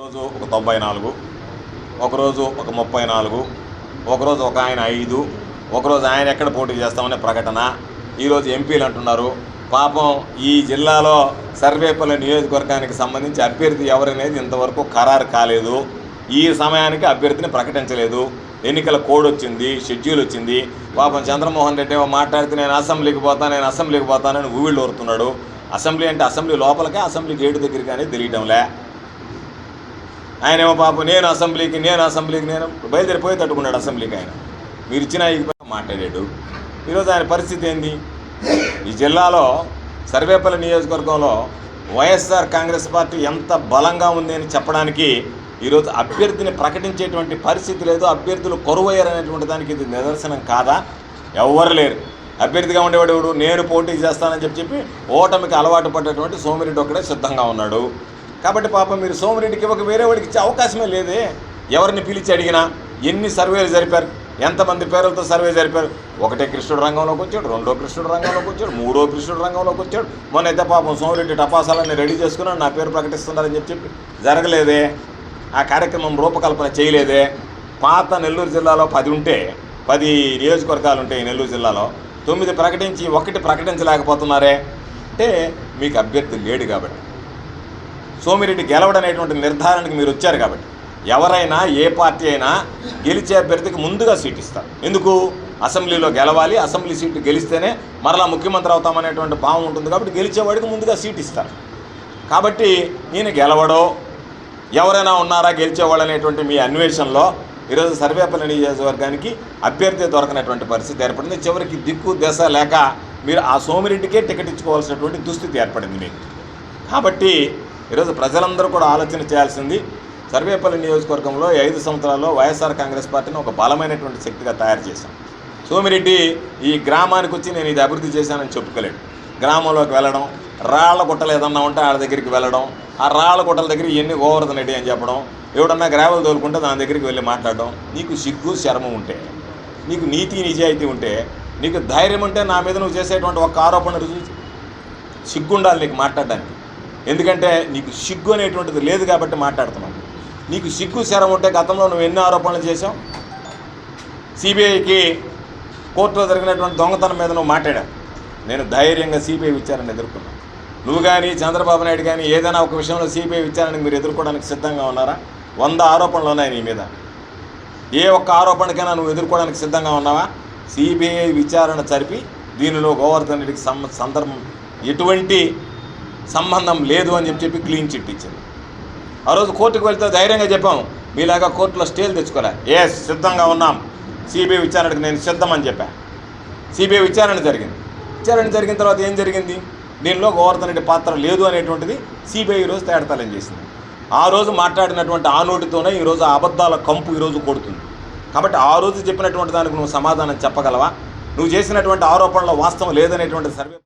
ఒకరోజు ఒక తొంభై నాలుగు ఒకరోజు ఒక ముప్పై నాలుగు ఒకరోజు ఒక ఆయన ఐదు ఒకరోజు ఆయన ఎక్కడ పోటీ చేస్తామనే ప్రకటన. ఈరోజు ఎంపీలు అంటున్నారు పాపం ఈ జిల్లాలో సర్వేపల్లి నియోజకవర్గానికి సంబంధించి అభ్యర్థి ఎవరనేది ఇంతవరకు ఖరారు కాలేదు. ఈ సమయానికి అభ్యర్థిని ప్రకటించలేదు. ఎన్నికల కోడ్ వచ్చింది షెడ్యూల్ వచ్చింది. పాపం చంద్రమోహన్ రెడ్డి ఏమో మాట్లాడితే నేను అసెంబ్లీకి పోతాను నేను అసెంబ్లీకి పోతానని ఊవిళ్ళు ఊరుతున్నాడు అసెంబ్లీ అంటే అసెంబ్లీ లోపలికే అసెంబ్లీ గేటు దగ్గర కానీ తెలియటంలే. ఆయనేమో పాపం నేను అసెంబ్లీకి నేను అసెంబ్లీకి నేను బయలుదేరిపోయి తట్టుకున్నాడు అసెంబ్లీకి ఆయన. మీరు ఇచ్చిన ఈ మాట్లాడాడు. ఈరోజు ఆయన పరిస్థితి ఏంది? ఈ జిల్లాలో సర్వేపల్లి నియోజకవర్గంలో వైఎస్ఆర్ కాంగ్రెస్ పార్టీ ఎంత బలంగా ఉంది అని చెప్పడానికి ఈరోజు అభ్యర్థిని ప్రకటించేటువంటి పరిస్థితి లేదు. అభ్యర్థులు కొరువయ్యారనేటువంటి దానికి ఇది నిదర్శనం కాదా? ఎవ్వరు లేరు. అభ్యర్థిగా ఉండేవాడు ఎవడు? నేను పోటీ చేస్తానని చెప్పి చెప్పి ఓటమికి అలవాటు పడ్డటువంటి సోమిరెడ్డి ఒక్కడే సిద్ధంగా ఉన్నాడు. కాబట్టి పాపం మీరు సోమిరెడ్డికి ఒక వేరే వాడికి ఇచ్చే అవకాశమే లేదే. ఎవరిని పిలిచి అడిగినా ఎన్ని సర్వేలు జరిపారు? ఎంతమంది పేర్లతో సర్వే జరిపారు? ఒకటే కృష్ణుడు రంగంలోకి వచ్చాడు రెండో కృష్ణుడు రంగంలోకి వచ్చాడు మూడో కృష్ణుడు రంగంలోకి వచ్చాడు. మొన్న అయితే పాపం సోమిరెడ్డి టపాసాలన్నీ రెడీ చేసుకున్నాను నా పేరు ప్రకటిస్తున్నారని చెప్పి చెప్పి జరగలేదే. ఆ కార్యక్రమం రూపకల్పన చేయలేదే. పాత నెల్లూరు జిల్లాలో పది ఉంటే పది నియోజకవర్గాలు ఉంటాయి నెల్లూరు జిల్లాలో తొమ్మిది ప్రకటించి ఒకటి ప్రకటించలేకపోతున్నారే. అంటే మీకు అభ్యర్థి లేడు కాబట్టి. సోమిరెడ్డి గెలవడనేటువంటి నిర్ధారణకి మీరు వచ్చారు కాబట్టి ఎవరైనా ఏ పార్టీ అయినా గెలిచే అభ్యర్థికి ముందుగా సీట్ ఇస్తారు ఎందుకు? అసెంబ్లీలో గెలవాలి అసెంబ్లీ సీటు గెలిస్తేనే మరలా ముఖ్యమంత్రి అవుతామనేటువంటి భావం ఉంటుంది కాబట్టి గెలిచేవాడికి ముందుగా సీట్ ఇస్తారు కాబట్టి ఈయన గెలవడో ఎవరైనా ఉన్నారా గెలిచేవాళ్ళు అనేటువంటి మీ అన్వేషణలో ఈరోజు సర్వేపల్లి నియోజకవర్గానికి అభ్యర్థి దొరకనటువంటి పరిస్థితి ఏర్పడింది. చివరికి దిక్కు దశ లేక మీరు ఆ సోమిరెడ్డికే టికెట్ ఇచ్చుకోవాల్సినటువంటి దుస్థితి ఏర్పడింది మీకు. కాబట్టి ఈరోజు ప్రజలందరూ కూడా ఆలోచన చేయాల్సింది సర్వేపల్లి నియోజకవర్గంలో ఐదు సంవత్సరాల్లో వైఎస్ఆర్ కాంగ్రెస్ పార్టీని ఒక బలమైనటువంటి శక్తిగా తయారు చేశాం. సోమిరెడ్డి ఈ గ్రామానికి వచ్చి నేను ఇది అభివృద్ధి చేశానని చెప్పుకోలేడు. గ్రామంలోకి వెళ్ళడం రాళ్ళ గుట్టలు ఏదన్నా ఉంటే ఆడ దగ్గరికి వెళ్ళడం ఆ రాళ్ళ గుట్టల దగ్గర ఎన్ని గోవర్ధన్ రెడ్డి అని చెప్పడం ఎవడన్నా గ్రావెల్ తోలుకుంటే దాని దగ్గరికి వెళ్ళి మాట్లాడడం నీకు సిగ్గు శర్మ ఉంటే నీకు నీతి నిజాయితీ ఉంటే నీకు ధైర్యం ఉంటే నా మీద నువ్వు చేసేటువంటి ఒక ఆరోపణ రుజువు సిగ్గుండాలి నీకు మాట్లాడడానికి. ఎందుకంటే నీకు సిగ్గు అనేటువంటిది లేదు కాబట్టి మాట్లాడుతున్నావు నీకు సిగ్గు శరం ఉంటే గతంలో నువ్వు ఎన్నో ఆరోపణలు చేసావు సిబిఐకి కోర్టులో జరిగినటువంటి దొంగతనం మీద నువ్వు మాట్లాడావు. నేను ధైర్యంగా సిబిఐ విచారణ ఎదుర్కొన్నాను. నువ్వు కానీ చంద్రబాబు నాయుడు కానీ ఏదైనా ఒక విషయంలో సిబిఐ విచారణకు మీరు ఎదుర్కోవడానికి సిద్ధంగా ఉన్నారా? వంద ఆరోపణలు ఉన్నాయి నీ మీద. ఏ ఒక్క ఆరోపణకైనా నువ్వు ఎదుర్కోవడానికి సిద్ధంగా ఉన్నావా? సిబిఐ విచారణ జరిపి దీనిలో గోవర్ధన్ రెడ్డికి సందర్భం ఎటువంటి సంబంధం లేదు అని చెప్పి చెప్పి క్లీన్ చిట్ ఇచ్చింది ఆ రోజు కోర్టుకు వెళ్తే ధైర్యంగా చెప్పాము మీలాగా కోర్టులో స్టేలు తెచ్చుకోలే. ఎస్ సిద్ధంగా ఉన్నాం. సిబిఐ విచారణకు నేను సిద్ధం అని చెప్పా సిబిఐ విచారణ జరిగింది. విచారణ జరిగిన తర్వాత ఏం జరిగింది? దీనిలో గోవర్ధన్ రెడ్డి పాత్ర లేదు అనేటువంటిది సిబిఐ ఈరోజు తేడతలం చేసింది. ఆ రోజు మాట్లాడినటువంటి ఆ నోటితోనే ఈరోజు అబద్ధాల కంపు ఈరోజు కొడుతుంది. కాబట్టి ఆ రోజు చెప్పినటువంటి దానికి నువ్వు సమాధానం చెప్పగలవా? నువ్వు చేసినటువంటి ఆరోపణలో వాస్తవం లేదనేటువంటి సర్వే